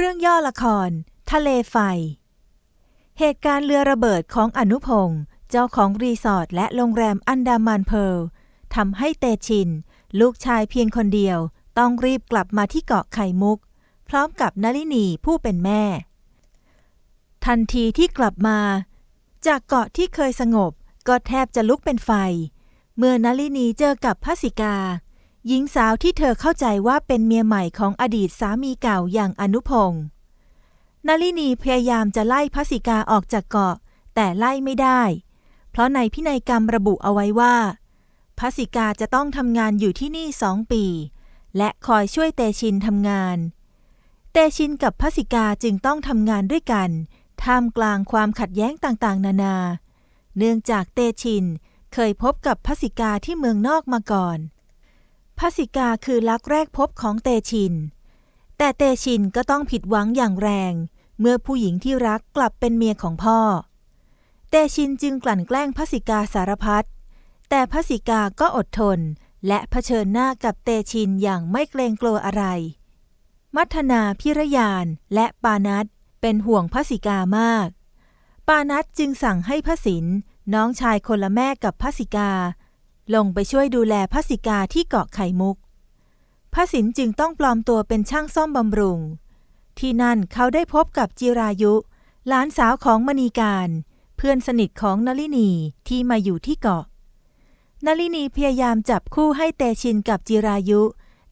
เรื่องย่อละคร ทะเลไฟ เหตุการณ์เรือระเบิดของอนุพงศ์เจ้าของรีสอร์ทและโรงแรมอันดามันเพลทำให้เตชิน ลูกชายเพียงคนเดียว ต้องรีบกลับมาที่เกาะไข่มุก พร้อมกับนลินีผู้เป็นแม่ ทันทีที่กลับมา จากเกาะที่เคยสงบก็แทบจะลุกเป็นไฟ เมื่อนลินีเจอกับพัสิกา หญิงสาวที่เธอเข้าใจว่าเป็นเมียใหม่ของอดีตสามีเก่าอย่างอนุพงศ์นลินีพยายามจะไล่พัสิกาออกจากเกาะ แต่ไล่ไม่ได้ เพราะในพินัยกรรมระบุเอาไว้ว่าพัสิกาจะต้องทำงานอยู่ที่นี่สองปี และคอยช่วยเตชินทำงาน เตชินกับพัสิกาจึงต้องทำงานด้วยกัน ท่ามกลางความขัดแย้งต่างๆ นานา เนื่องจากเตชินเคยพบกับพัสิกาที่เมืองนอกมาก่อน พัสิกาคือรักแรกพบของเตชิน แต่เตชินก็ต้องผิดหวังอย่างแรง เมื่อผู้หญิงที่รักกลับเป็นเมียของพ่อ เตชินจึงกลั่นแกล้งพัสิกาสารพัด แต่พัสิกาก็อดทน และเผชิญหน้ากับเตชินอย่างไม่เกรงกลัวอะไร มัทนาพิรยานและปานัทเป็นห่วงพัสิกามาก ปานัทจึงสั่งให้พระสินน้องชายคนละแม่กับพัสิกา ลงไปช่วยดูแลพัสิกาที่เกาะไข่มุก พระสินจึงต้องปลอมตัวเป็นช่างซ่อมบำรุง ที่นั่นเขาได้พบกับจิรายุ หลานสาวของมณีการ เพื่อนสนิทของนลินีที่มาอยู่ที่เกาะนลินีพยายามจับคู่ให้เตชินกับจิรายุ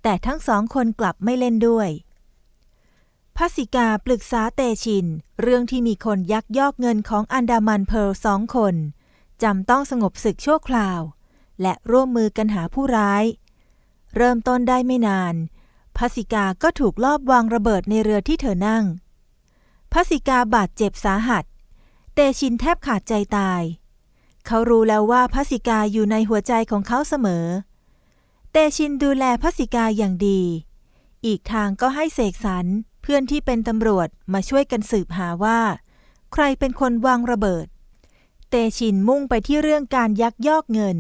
แต่ทั้งสองคนกลับไม่เล่นด้วยพัสิกาปรึกษาเตชิน เรื่องที่มีคนยักยอกเงินของอันดามันเพลสองคนจำต้องสงบศึกชั่วคราว และร่วมมือกันหาผู้ร้าย เริ่มต้นได้ไม่นานพัสิกาก็ถูกลอบวางระเบิดในเรือที่เธอนั่งพัสิกาบาดเจ็บสาหัส เตชินแทบขาดใจตาย เขารู้แล้วว่าพัสิกาอยู่ในหัวใจของเขาเสมอ เตชินดูแลพัสิกาอย่างดี อีกทางก็ให้เสกสรรเพื่อนที่เป็นตำรวจมาช่วยกันสืบหาว่า ใครเป็นคนวางระเบิด เตชินมุ่งไปที่เรื่องการยักยอกเงิน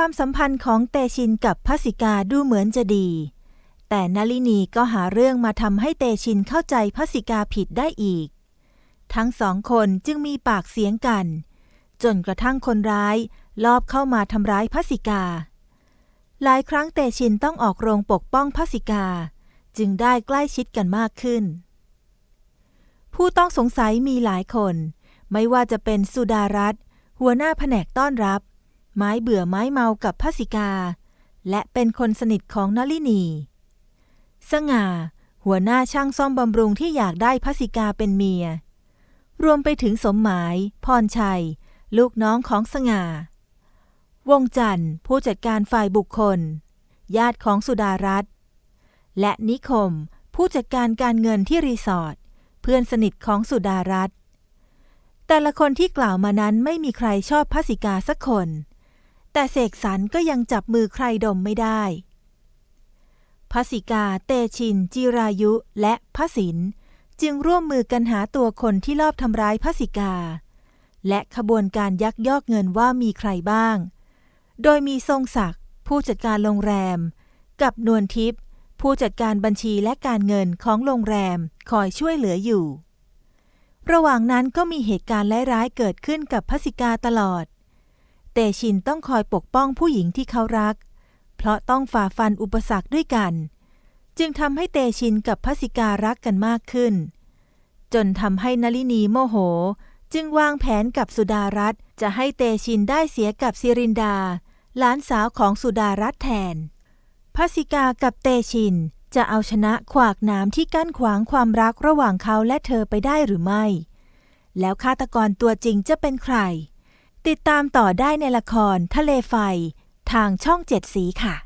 ความสัมพันธ์ของเตชินกับพัสิกาดูเหมือนจะดี แต่นลินีก็หาเรื่องมาทำให้เตชินเข้าใจพัสิกาผิดได้อีก ทั้งสองคนจึงมีปากเสียงกัน จนกระทั่งคนร้ายลอบเข้ามาทำร้ายพัสิกา หลายครั้งเตชินต้องออกโรงปกป้องพัสิกา จึงได้ใกล้ชิดกันมากขึ้น ผู้ต้องสงสัยมีหลายคน ไม่ว่าจะเป็นสุดารัตหัวหน้าแผนกต้อนรับ ไม้เบื่อไม้เมากับพัสิกา และเป็นคนสนิทของนลินี สง่า หัวหน้าช่างซ่อมบำรุงที่อยากได้พัสิกาเป็นเมีย รวมไปถึงสมหมาย พรชัย ลูกน้องของสง่า วงจันทร์ ผู้จัดการฝ่ายบุคคล ญาติของสุดารัตน์และนิคม ผู้จัดการการเงินที่รีสอร์ทเพื่อนสนิทของสุดารัตน์แต่ละคนที่กล่าวมานั้นไม่มีใครชอบพัสิกาสักคน แต่เสกสรรก็ยังจับมือใครดมไม่ได้พัสิกา เตชิน จิรายุ และพระสินจึงร่วมมือกันหาตัวคนที่ลอบทำร้ายพัสิกา และขบวนการยักยอกเงินว่ามีใครบ้าง โดยมีทรงศักดิ์ผู้จัดการโรงแรม กับนวลทิพย์ผู้จัดการบัญชีและการเงินของโรงแรมคอยช่วยเหลืออยู่ ระหว่างนั้นก็มีเหตุการณ์ร้ายๆเกิดขึ้นกับพัสิกาตลอด เตชินต้องคอยปกป้องผู้หญิงที่เขารัก เพราะต้องฝ่าฟันอุปสรรคด้วยกัน จึงทำให้เตชินกับพัสิการักกันมากขึ้น จนทำให้นลินีโมโห จึงวางแผนกับสุดารัตจะให้เตชินได้เสียกับซิรินดา หลานสาวของสุดารัตแทนพัสิกากับเตชินจะเอาชนะขวากน้ำที่กั้นขวางความรักระหว่างเขาและเธอไปได้หรือไม่ แล้วฆาตกรตัวจริงจะเป็นใคร ติดตามต่อได้ในละครทะเลไฟ ทางช่องเจ็ดสีค่ะ